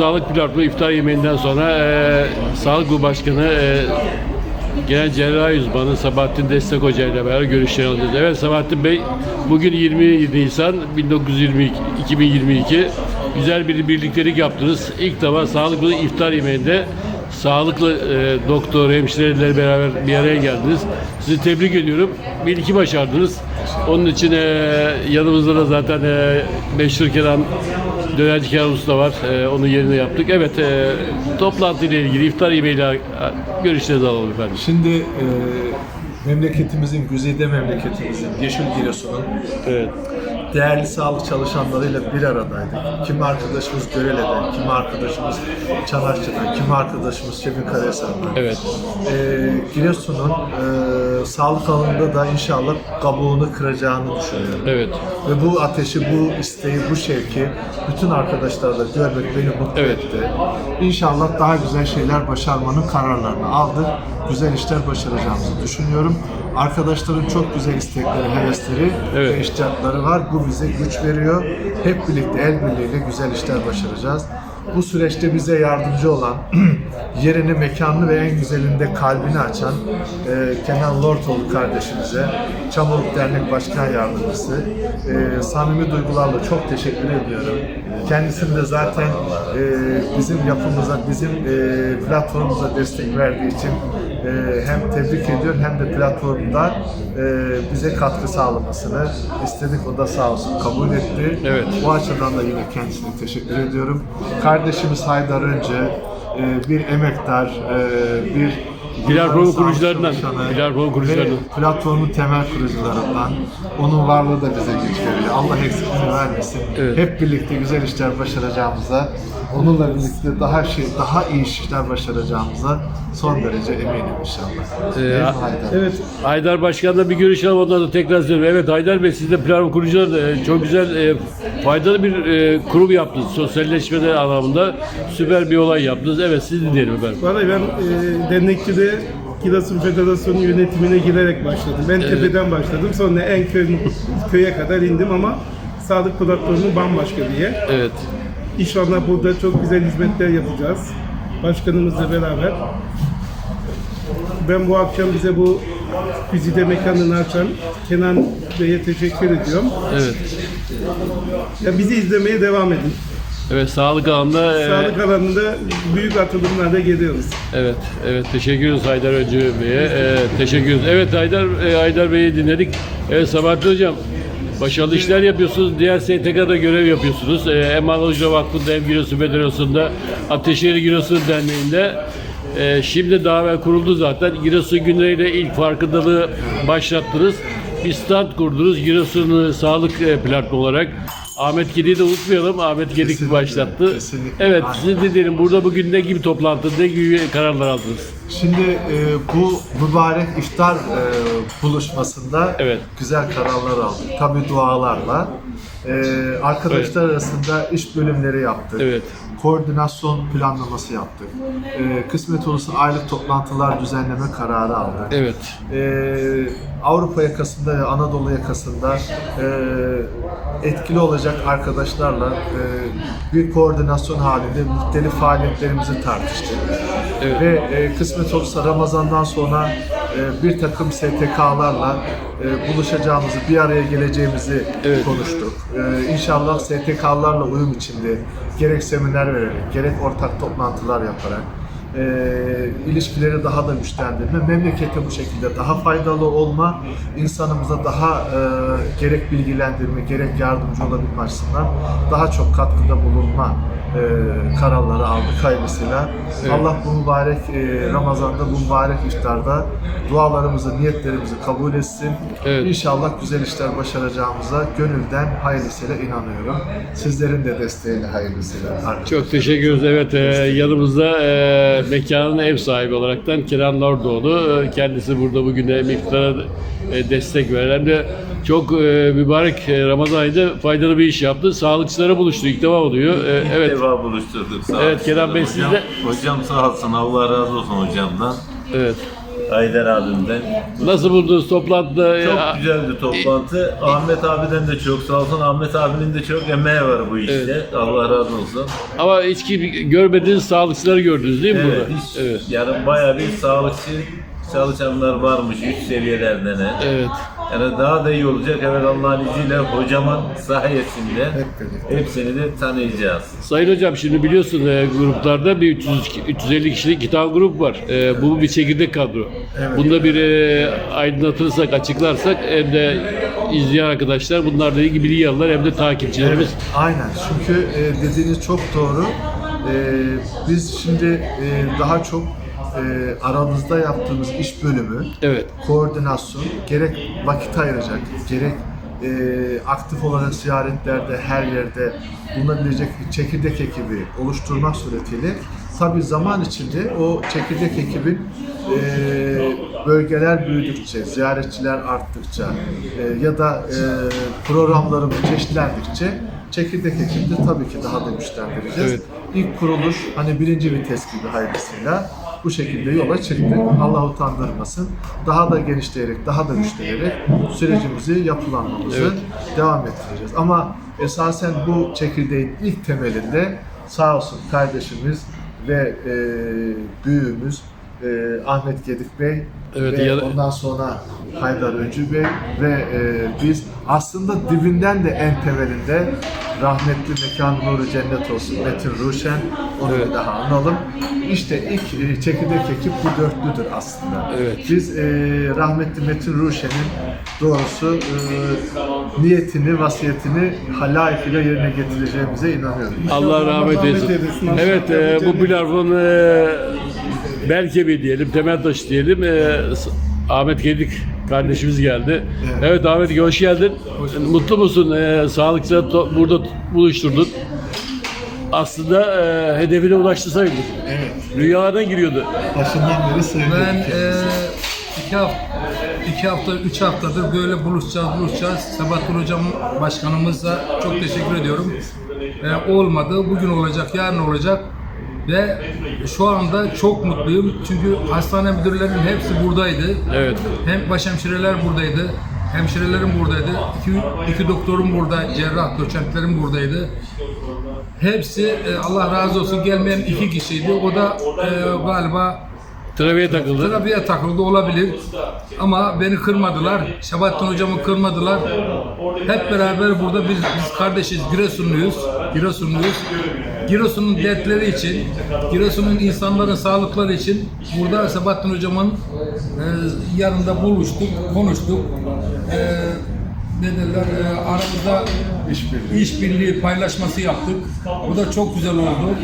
Sağlık Platformu iftar yemeğinden sonra e, Sağlık Grubu Başkanı e, Genel Cerrahi Uzmanı Sabahattin Destek Hoca ile beraber görüşler alacağız. Evet Sabahattin Bey, bugün 20 Nisan 1922, 2022 güzel bir birliktelik yaptınız. İlk defa sağlıklı iftar yemeğinde sağlıklı e, doktor, hemşirelerle beraber bir araya geldiniz. Sizi tebrik ediyorum. Bir iki başardınız. Onun için e, yanımızda da zaten e, meşhur Kenan Dönerci Usta var. E, onun yerine yaptık. Evet, e, toplantı ile ilgili iftar yemeğiyle görüşlerinizi alalım efendim. Şimdi e, memleketimizin, güzide memleketimizin, Yeşil Giresun'un Evet. Değerli sağlık çalışanlarıyla bir aradaydık. Kimi arkadaşımız Görele'den, kimi arkadaşımız Çanakçı'dan, kimi arkadaşımız Şefin Karahisar'dan. Evet. E, Giresun'un e, sağlık alanında da inşallah kabuğunu kıracağını düşünüyorum. Evet. Ve bu ateşi, bu isteği, bu şevki bütün arkadaşlarla görmek beni mutlu Evet. etti. İnşallah daha güzel şeyler başarmanın kararlarını aldık. Güzel işler başaracağımızı düşünüyorum. Arkadaşların çok güzel istekleri, hevesleri Evet. ve var. Bu bize güç veriyor. Hep birlikte el birliğiyle güzel işler başaracağız. Bu süreçte bize yardımcı olan, yerini, mekanını ve en güzelinde kalbini açan e, Kenan Lortoğlu kardeşimize, Çamurluk Dernek Başkan Yardımcısı, e, samimi duygularla çok teşekkür ediyorum. Kendisini de zaten e, bizim yapımıza, bizim e, platformumuza destek verdiği için hem tebrik ediyorum hem de platformda e, bize katkı sağlamasını istedik. O da sağ olsun kabul etti. Evet. Bu açıdan da yine kendisine teşekkür ediyorum. Kardeşimiz Haydar Önce e, bir emektar, e, bir Platformun sağlık kurucularından, çalışanı platformun kurucularından. platformun temel kurucularından. Onun varlığı da bize güç veriyor. Allah eksikliğini vermesin. Evet. Hep birlikte güzel işler başaracağımıza, onunla birlikte daha şey, daha iyi işler başaracağımıza son derece eminim inşallah. Değil mi Haydar? Evet, Haydar Başkan'la bir görüşelim ondan da tekrar söyleyeyim. Evet Haydar Bey siz de platform kurucuları da, e, çok güzel e, faydalı bir e, kurum yaptınız. Sosyalleşmeler anlamında süper bir olay yaptınız. Evet siz dinleyelim efendim. vallahi ben e, dernekçide Giresun Federasyonu yönetimine girerek başladım. Ben tepeden başladım. Sonra en köy, köye kadar indim ama sağlık platformu bambaşka diye. Evet. İnşallah burada çok güzel hizmetler yapacağız. Başkanımızla beraber. Ben bu akşam bize bu güzide mekanını açan Kenan Bey'e teşekkür ediyorum. Evet. Ya bizi izlemeye devam edin. Evet sağlık alanında e, Sağlık alanında büyük atılımlarda geliyoruz. Evet, evet teşekkür ediyoruz Haydar Öncü Bey'e. Ee, teşekkür ediyoruz. Evet Haydar e, Haydar Bey'i dinledik. Evet Sabahattin Hocam, başarılı işler yapıyorsunuz. Diğer STK'da görev yapıyorsunuz. Ee, hem Hoca Vakfı'nda hem Giresun Federasyonu'nda, Ateşehir Giresun Derneği'nde. Ee, şimdi daha evvel kuruldu zaten. Giresun günleriyle ilk farkındalığı başlattınız. Bir stand kurdunuz Giresun Sağlık e, Platformu olarak. Ahmet Kedi'yi de unutmayalım. Ahmet Kesinlikle, başlattı. kesinlikle. Evet, Aynen. siz de diyelim burada bugün ne gibi toplantı, ne gibi kararlar aldınız? Şimdi e, bu mübarek iftar e, buluşmasında Evet. güzel kararlar aldık. Tabii dualarla. E, arkadaşlar arasında iş bölümleri yaptık. Evet. Koordinasyon planlaması yaptık. E, kısmet olursa aylık toplantılar düzenleme kararı aldık. Evet. Ee, Avrupa yakasında ve Anadolu yakasında e, etkili olacak arkadaşlarla e, bir koordinasyon halinde muhtelif faaliyetlerimizi tartıştık. Evet. Ve e, kısmet olursa Ramazan'dan sonra e, bir takım STK'larla e, buluşacağımızı, bir araya geleceğimizi Evet. konuştuk. E, inşallah STK'larla uyum içinde gerek seminer vererek, gerek ortak toplantılar yaparak e, ilişkileri daha da güçlendirme, memlekete bu şekilde daha faydalı olma, insanımıza daha e, gerek bilgilendirme, gerek yardımcı olabilme açısından daha çok katkıda bulunma e, kararları aldık hayırlısıyla. Evet. Allah bu mübarek e, Ramazan'da, bu mübarek iftarda dualarımızı, niyetlerimizi kabul etsin. Evet. İnşallah güzel işler başaracağımıza gönülden hayırlısıyla inanıyorum. Sizlerin de desteğiyle hayırlısıyla. arkadaşlar. Çok teşekkür ederiz. Evet, e, yanımızda e, mekanın ev sahibi olaraktan Kenan Nardoğlu. E, kendisi burada bugün hem iftara e, destek veren de çok e, mübarek e, Ramazan ayında faydalı bir iş yaptı. Sağlıkçılara buluştu. İlk defa oluyor. E, İlk evet. defa buluşturduk. Sağ Evet. Kenan Bey, hocam, siz de- Hocam sağ olsun. Allah razı olsun hocamdan. Evet. Haydar abimden. Nasıl buldunuz toplantıda? Çok Ya- güzeldi toplantı. Ahmet abiden de çok sağ olsun. Ahmet abinin de çok emeği var bu işte. Allah razı olsun. Ama hiç kim görmediğiniz sağlıkçıları gördünüz değil mi Evet, burada? hiç, Evet. yani bayağı bir sağlıkçı çalışanlar varmış üst seviyelerde ne. Evet. Yani daha da iyi olacak. Evet Allah'ın izniyle hocamın sayesinde hepsini de tanıyacağız. Sayın hocam şimdi biliyorsun e, gruplarda bir 300 350 kişilik iki tane grup var. E, bu bir çekirdek kadro. Evet. Bunda bir e, aydınlatırsak, açıklarsak hem de izleyen arkadaşlar bunlarla ilgili bilgi alırlar hem de takipçilerimiz. Aynen. Çünkü e, dediğiniz çok doğru. E, biz şimdi e, daha çok e, aramızda yaptığımız iş bölümü, Evet. koordinasyon, gerek vakit ayıracak, gerek e, aktif olarak ziyaretlerde her yerde bulunabilecek bir çekirdek ekibi oluşturmak suretiyle tabi zaman içinde o çekirdek ekibin e, bölgeler büyüdükçe, ziyaretçiler arttıkça e, ya da e, programlarımız çeşitlendikçe çekirdek ekibi de tabii ki daha da güçlendireceğiz. Evet. İlk kuruluş hani birinci vites gibi hayırlısıyla bu şekilde yola çıktık. Allah utandırmasın. Daha da genişleyerek, daha da güçleyerek sürecimizi, yapılanmamızı Evet. devam ettireceğiz. Ama esasen bu çekirdeğin ilk temelinde sağ olsun kardeşimiz ve e, büyüğümüz e, Ahmet Gedik Bey Evet, ve ya- ondan sonra Haydar Öncü Bey ve e, biz aslında dibinden de en temelinde rahmetli mekan nuru cennet olsun Metin Ruşen onu Evet. bir daha analım. İşte ilk e, çekirdek ekip bu dörtlüdür aslında. Evet. Biz e, rahmetli Metin Ruşen'in doğrusu e, niyetini, vasiyetini layıkıyla yerine getireceğimize inanıyorum. Allah rahmet rahmet eylesin. Evet, e, bu platformun e, bel kemiği diyelim, temel taşı diyelim. E, Ahmet Gedik kardeşimiz geldi. Evet, Evet. Ahmet hoş geldin. Mutlu musun? E, sağlıkçıları to- burada buluşturdun. Aslında e, hedefine ulaştı sayılır. Evet. Rüyalardan giriyordu. Başından beri söylüyorum. Ben eee iki hafta, iki hafta, üç haftadır böyle buluşacağız, buluşacağız. Sebahattin Hocam başkanımızla çok teşekkür ediyorum. Eee, olmadı, bugün olacak, yarın olacak. Ve şu anda çok mutluyum çünkü hastane müdürlerinin hepsi buradaydı. Evet. Hem başhemşireler buradaydı, hemşirelerim buradaydı, iki, iki doktorum burada, cerrah doçentlerim buradaydı. Hepsi e, Allah razı olsun gelmeyen iki kişiydi. O da e, galiba Trafiğe takıldı. Trafiğe takıldı olabilir. Ama beni kırmadılar. Şabattin hocamı kırmadılar. Hep beraber burada biz, biz kardeşiz. Giresunluyuz. Giresunluyuz. Giresun'un dertleri için, Giresun'un insanların sağlıkları için burada Sabahattin hocamın e, yanında buluştuk, konuştuk. E, ne derler, e, aramızda İşbirliği. işbirliği paylaşması yaptık. Bu da çok güzel oldu.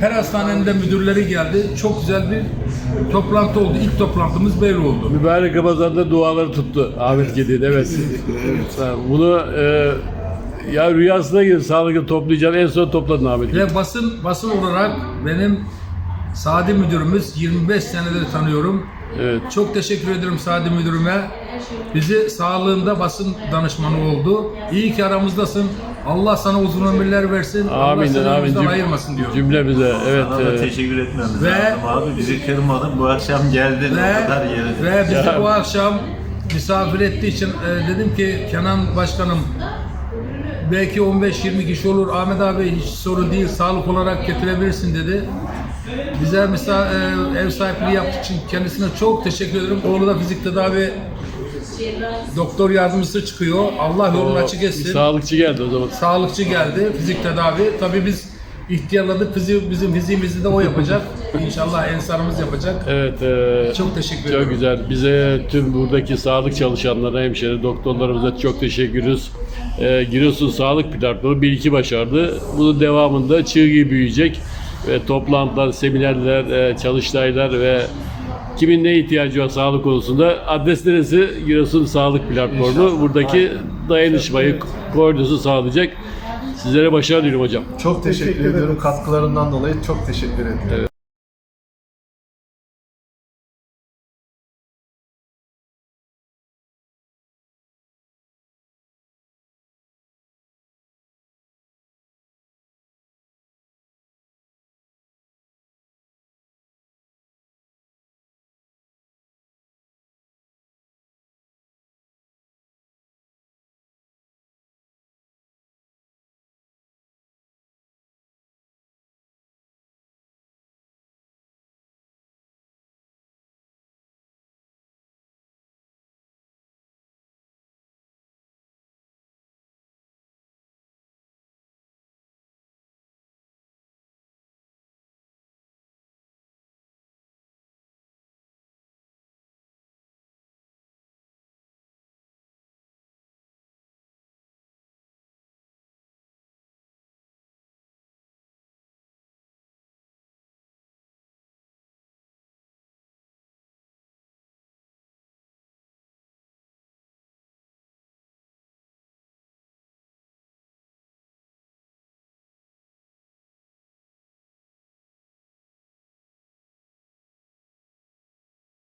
Her hastanenin de müdürleri geldi. Çok güzel bir toplantı oldu. İlk toplantımız böyle oldu. Mübarek Ramazan'da duaları tuttu Ahmet Gedik'in. Evet. evet. Bunu e, ya rüyasına girip sağlıklı toplayacağını en son topladın Ahmet. Ve basın basın olarak benim Sadi müdürümüz 25 senedir tanıyorum. Evet. Çok teşekkür ederim Sadi müdürüme. Bizi sağlığında basın danışmanı oldu. İyi ki aramızdasın. Allah sana uzun ömürler versin. Allah Amin. seni Amin. Cüm- ayırmasın diyorum. Cümlemize. Evet. Sana da e, teşekkür etmemiz Ve- lazım abi. Bizi kırmadın. Bu akşam geldin. Ve, o kadar yeri. ve bizi Ya. bu akşam misafir ettiği için e, dedim ki Kenan Başkanım belki 15-20 kişi olur. Ahmet abi hiç sorun değil sağlık olarak getirebilirsin dedi. Bize misa, e, ev sahipliği yaptığı için kendisine çok teşekkür ederim. Oğlu da fizik tedavi doktor yardımcısı çıkıyor. Allah yolunu açık etsin. sağlıkçı geldi o zaman. Sağlıkçı geldi, fizik tedavi. Tabii biz ihtiyarladık, fizik, bizim fiziğimizi de o yapacak. İnşallah ensarımız yapacak. Evet. e, Çok teşekkür Çok ederim. güzel. Bize tüm buradaki sağlık çalışanlarına, hemşire, doktorlarımıza çok teşekkür ediyoruz. Ee, Giresun Sağlık Platformu bir iki başardı. Bunun devamında çığ gibi büyüyecek. Ve toplantılar, seminerler, e, çalıştaylar ve kimin ne ihtiyacı var sağlık konusunda adres neresi? Giresun Sağlık Platformu. Buradaki dayanışmayı, koordinasyonu sağlayacak. Sizlere başarı diliyorum hocam. Çok teşekkür, Teşekkür ediyorum katkılarından dolayı çok teşekkür ediyorum.